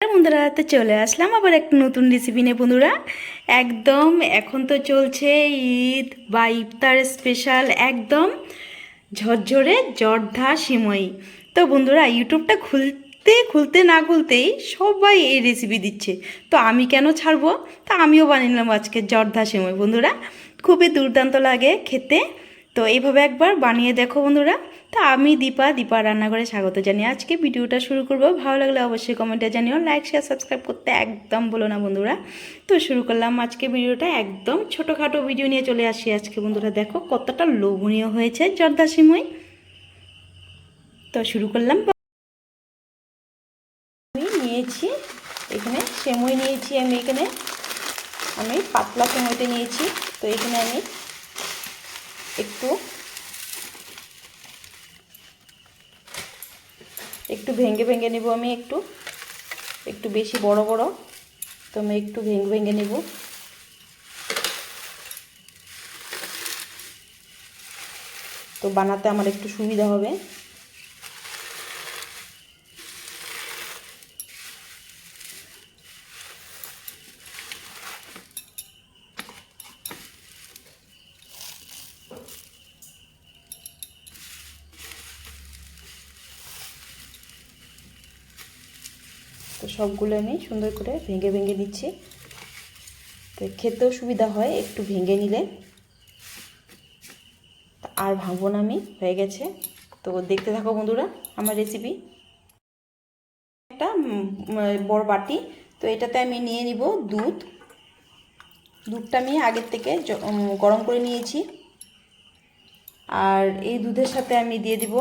বন্ধুরা, তো চলে আসলাম আবার একটা নতুন রেসিপি নিয়ে বন্ধুরা। একদম এখন তো চলছে ঈদ, বা ইফতার স্পেশাল একদম ঝরঝরে জর্ধা সিমই। তো বন্ধুরা ইউটিউবটা খুলতে খুলতে না খুলতেই সবাই এই রেসিপি দিচ্ছে। তো আমি কেন ছাড়বো? তা আমিও বানিয়ে নিলাম আজকে জর্ধা সিমই। বন্ধুরা, খুবই দুর্দান্ত লাগে খেতে। তো এইভাবে একবার বানিয়ে দেখো বন্ধুরা। তো আমি দীপা দীপা রান্নাঘরে স্বাগত জানিয়ে আজকে ভিডিওটা শুরু করব। ভালো লাগলে অবশ্যই কমেন্টে জানিও লাইক শেয়ার সাবস্ক্রাইব করতে একদম বলো না বন্ধুরা। তো শুরু করলাম আজকে ভিডিওটা একদম ছোটোখাটো ভিডিও নিয়ে চলে আসি আজকে বন্ধুরা। দেখো কতটা লোভনীয় হয়েছে জর্দা সিমই। তো শুরু করলাম। আমি নিয়েছি, এখানে সেমই নিয়েছি আমি, এখানে আমি পাতলা সেমইতে নিয়েছি। তো এখানে আমি একটু একটু ভেঙে ভেঙে নেব আমি একটু একটু বেশি বড় বড়, তো আমি একটু ভেঙে ভেঙে নেব। তো বানাতে আমার একটু সুবিধা হবে। তো সবগুলো আমি সুন্দর করে ভেঙে ভেঙে নিচ্ছি। তো খেতেও সুবিধা হয় একটু ভেঙে নিলে। আর ভাঙবো না আমি, হয়ে গেছে। তো দেখতে থাকো বন্ধুরা আমার রেসিপি একটা বড় বাটি, তো এটাতে আমি নিয়ে নিব দুধ। দুধটা আমি আগের থেকে গরম করে নিয়েছি। আর এই দুধের সাথে আমি দিয়ে দিব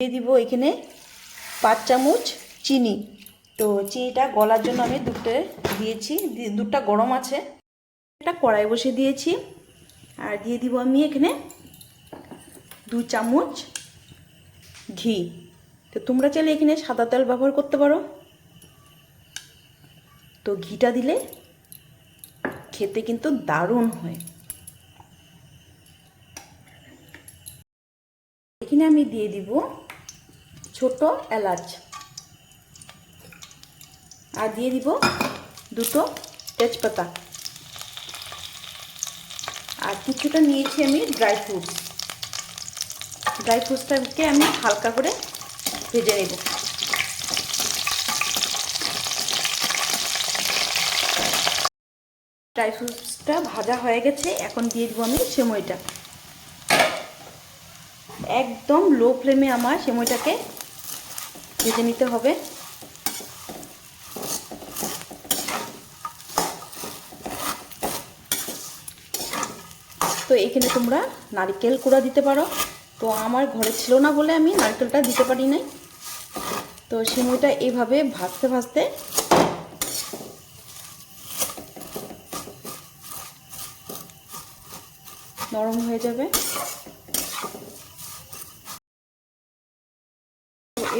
দিয়ে দিব এখানে পাঁচ চামচ চিনি। তো চিনিটা গলার জন্য আমি দুধটা দিয়েছি দুধটা গরম আছে। একটা কড়াই বসে দিয়েছি, আর দিয়ে দিব আমি এখানে দু চামচ ঘি। তো তোমরা চাইলে এখানে সাদা তেল ব্যবহার করতে পারো। তো ঘিটা দিলে খেতে কিন্তু দারুণ হয়। এখানে আমি দিয়ে দিব ছোট এলাচ। আর দিয়ে দিব দুটো তেজপাতা। আর কিছুটা নিয়েছি আমি ড্রাই ফ্রুটস ড্রাই ফ্রুটসটাকে আমি হালকা করে ভেজে নেব। ড্রাই ফ্রুটসটা ভাজা হয়ে গেছে, এখন দিয়ে দিব আমি সেমইটা। একদম লো ফ্লেমে আমার সেমইটাকে ভেজে নিতে হবে। এখানে তোমরা নারকেল কুড়া দিতে পারো। তো আমার ঘরে ছিল না বলে আমি নারকেলটা দিতে পারি নাই। তো সিমইটা এইভাবে ভাজতে ভাজতে নরম হয়ে যাবে।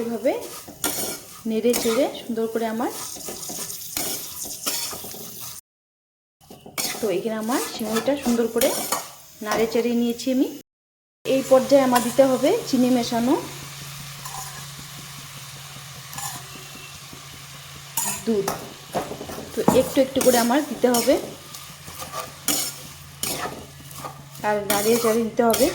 এভাবে নেড়ে চেড়ে সুন্দর করে আমার তো এখানে আমার সিমইটা সুন্দর করে নাড়ে চেড়ে নিয়েছি আমি। এই পর্যায়ে আমার দিতে হবে চিনি মেশানো। দুধ। তো একটু একটু করে আমার দিতে হবে। আর নাড়িয়ে চাড়িয়ে দিতে হবে।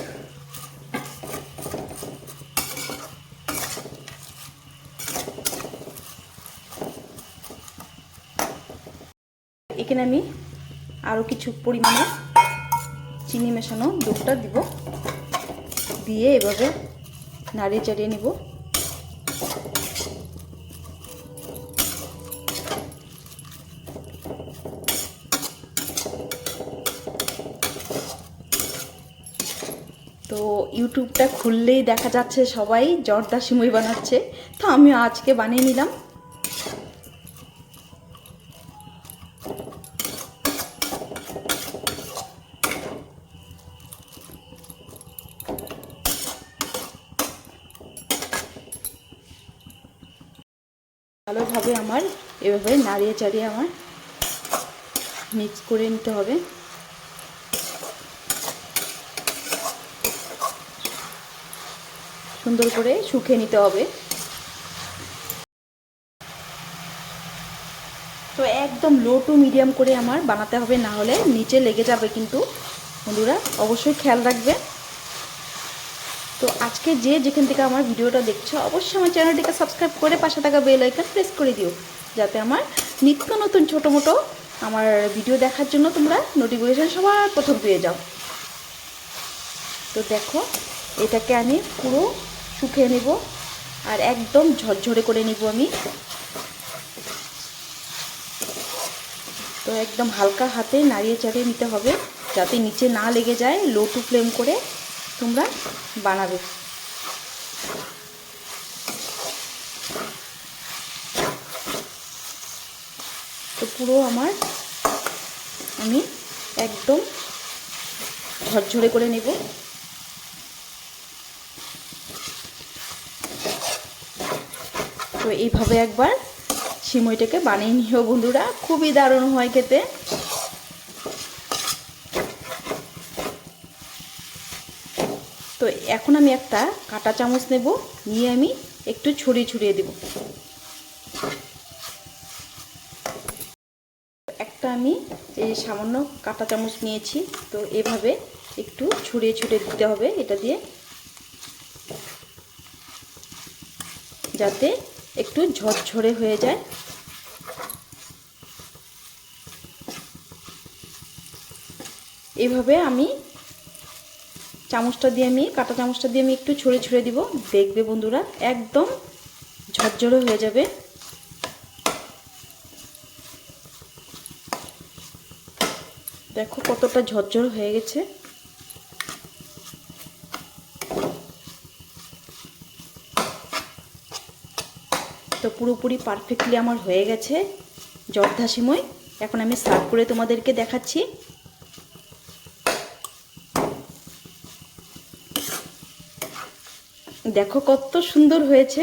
এখানে আমি আরও কিছু পরিমাণে চিনি মেশানো দুধটা দিব। দিয়ে এভাবে নাড়িয়ে চাড়িয়ে নিব। তো ইউটিউবটা খুললেই দেখা যাচ্ছে সবাই জর্দা সিমই বানাচ্ছে। তো আমিও আজকে বানিয়ে নিলাম। ভালোভাবে আমার, এভাবে নাড়িয়ে চাড়িয়ে আমার মিক্স করে নিতে হবে। সুন্দর করে শুকিয়ে নিতে হবে। তো একদম লো টু মিডিয়াম করে আমার বানাতে হবে, না হলে নিচে লেগে যাবে কিন্তু। বন্ধুরা, অবশ্যই খেয়াল রাখবে তো আজকে যে যেখান থেকে আমার ভিডিওটা দেখছ, অবশ্যই আমার চ্যানেলটিকে সাবস্ক্রাইব করে পাশে থাকা বেল আইকন প্রেস করে দিও, যাতে আমার নিত্য নতুন ছোটো মোটো আমার ভিডিও দেখার জন্য তোমরা নোটিফিকেশান সবার প্রথম পেয়ে যাও। তো দেখো, এটাকে আমি পুরো শুকিয়ে নেব আর একদম ঝরঝরে করে নিব আমি। তো একদম হালকা হাতে নাড়িয়ে চাড়িয়ে নিতে হবে, যাতে নিচে না লেগে যায় লো টু ফ্লেম করে। তোমরা বানাবে। তো পুরো আমার আমি একদম ঝরঝরে করে নেব। তো এইভাবে একবার সিমইটাকে বানিয়ে নিও বন্ধুরা। খুবই দারুণ হয় খেতে তো এখন আমি একটা কাঁটা চামচ নেব, নিয়ে আমি একটু ছড়িয়ে ছড়িয়ে দেব। একটা আমি এই সামান্য কাঁটা চামচ নিয়েছি, তো এভাবে একটু ছড়িয়ে ছড়িয়ে দিতে হবে, এটা দিয়ে। যাতে একটু ঝরঝরে হয়ে যায়। এভাবে আমি চামচটা দিয়ে আমি, কাটা চামচটা দিয়ে আমি একটু ছড়ে ছড়ে দিব। দেখবে বন্ধুরা, একদম ঝরঝরে হয়ে যাবে। দেখো কতটা ঝরঝর হয়ে গেছে। তো পুরোপুরি পারফেক্টলি আমার হয়ে গেছে। জর্দা সিমই এখন আমি সার্ভ করে তোমাদেরকে দেখাচ্ছি। দেখো কত সুন্দর হয়েছে।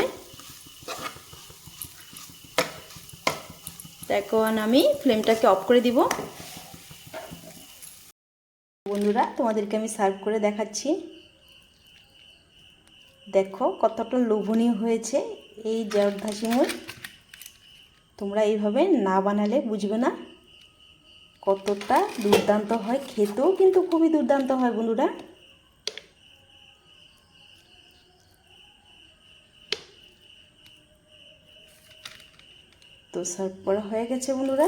এখন আমি ফ্লেমটাকে অফ করে দিব। বন্ধুরা, তোমাদেরকে আমি সার্ভ করে দেখাচ্ছি। দেখো কতটা লোভনীয় হয়েছে এই জর্দা সিমুই তোমরা এইভাবে না বানালে বুঝবে না। কতটা দুর্দান্ত হয়, খেতেও কিন্তু খুবই দুর্দান্ত হয় বন্ধুরা। তো সার্ভ করা হয়ে গেছে বন্ধুরা।